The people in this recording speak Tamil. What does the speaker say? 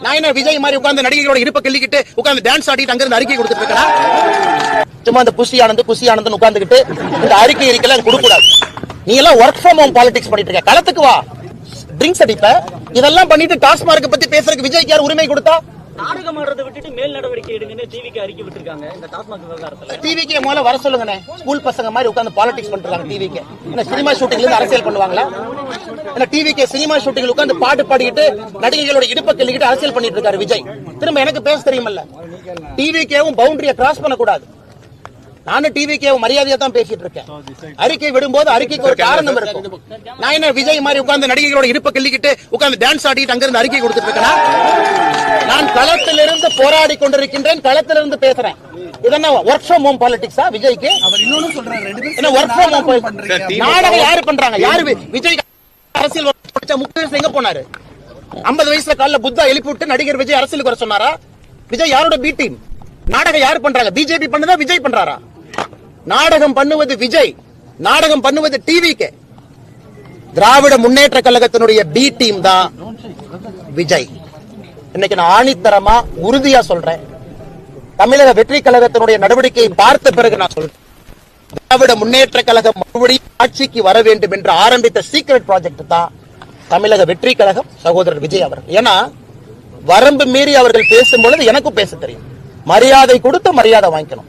நான் என்ன விஜய் மாதிரி உட்கார்ந்து நடிகைகளோட இருப்ப கிள்ளிக்கிட்டு உட்கார்ந்து டான்ஸ் ஆடிட்டு அங்க அறிக்கை கொடுத்துட்டு சும்மா அந்த புஷி ஆனந்த் புஷி ஆனந்த் உட்கார்ந்துகிட்டு இந்த அறிக்கை அறிக்கைலாம் கொடுக்க கூடாது நீ எல்லாம் ஒர்க் ஃப்ரம் ஹோம் பாலிடிக்ஸ் பண்ணிட்டு இருக்க. களத்துக்கு வா. ட்ரிங்க்ஸ் அடிப்ப. இதெல்லாம் பண்ணிட்டு டாஸ்மார்க் பத்தி பேசுறதுக்கு விஜய்க்கு யார் உரிமை கொடுத்தா? நாடகம் ஆடுறதை விட்டுட்டு மேல் நடவடிக்கை எடுங்கன்னு டிவிக்கு அறிக்கை விட்டுருக்காங்க. இந்த டாஸ்மாக் விவகாரத்துல. டிவிக்கு முதல்ல வர சொல்லுங்கண்ணே. ஸ்கூல் பசங்க மாதிரி உட்காந்து பாலிடிக்ஸ் பண்ணிருக்காங்க டிவிக்கு என்ன சினிமா ஷூட்டிங்ல இருந்து அரசியல் பண்ணுவாங்களா? இல்ல டிவிக்கு சினிமா ஷூட்டிங்ல உட்காந்து பாட்டு பாடிக்கிட்டு நடிகைகளோட இடுப்ப கிள்ளிக்கிட்டு அரசியல் பண்ணிட்டு இருக்காரு விஜய். திரும்ப எனக்கு பேச தெரியுமல்ல? டிவிக்கேவும் பவுண்டரியை கிராஸ் பண்ணக்கூடாது. நானும் டிவிக்கேவும் மரியாதையா தான் பேசிட்டு இருக்கேன். அறிக்கை விடும்போது அறிக்கைக்கு ஒரு காரணம் இருக்கும். நான் என்ன விஜய் மாதிரி உட்கார்ந்து நடிகைகளோட இடுப்ப கிள்ளிக்கிட்டு உட்கார்ந்து டான்ஸ் ஆடிட்டு அங்க இருந்து அறிக்கை கொடுத்துட்டு இருக்கேனா? நான் களத்திலிருந்து போராடி கொண்டிருக்கின்றேன் களத்திலிருந்து பேசுறேன். இதென்ன ஒர்க் ஃப்ரம் ஹோம் பாலிடிக்ஸா விஜய்க்கு? இன்னொன்னு என்ன ஒர்க் ஃப்ரம் ஹோம் பண்றீங்க. நாடகம் யாரு பண்றாங்க? யாரு விஜய் அரசியல் படிச்ச எங்க போனாரு? ஐம்பது வயசுல காலைல புத்தா எழுப்பி விட்டு நடிகர் விஜய் அரசியலுக்கு வர சொன்னாரா? விஜய் யாரோட பி டீம் நாடகம் யாரு பண்றாங்க? பிஜேபி பண்ணுதா விஜய் பண்றாரா? நாடகம் பண்ணுவது விஜய் நாடகம் பண்ணுவது டிவிக்கு திராவிட முன்னேற்ற கழகத்தினுடைய பி டீம் தான் விஜய். இன்னைக்கு நான் ஆணித்தரமா உறுதியா சொல்றேன். தமிழக வெற்றி கழகத்தினுடைய நடவடிக்கையை பார்த்த பிறகு நான் சொல்றேன். திராவிட முன்னேற்ற கழகம் மறுபடியும் ஆட்சிக்கு வர வேண்டும் என்று ஆரம்பித்த சீக்ரெட் ப்ராஜெக்ட் தான் தமிழக வெற்றி கழகம் சகோதரர் விஜய் அவர்கள். ஏன்னா வரம்பு மீறி அவர்கள் பேசும் பொழுது எனக்கும் பேச தெரியும். மரியாதை கொடுத்து மரியாதை வாங்கிக்கணும்.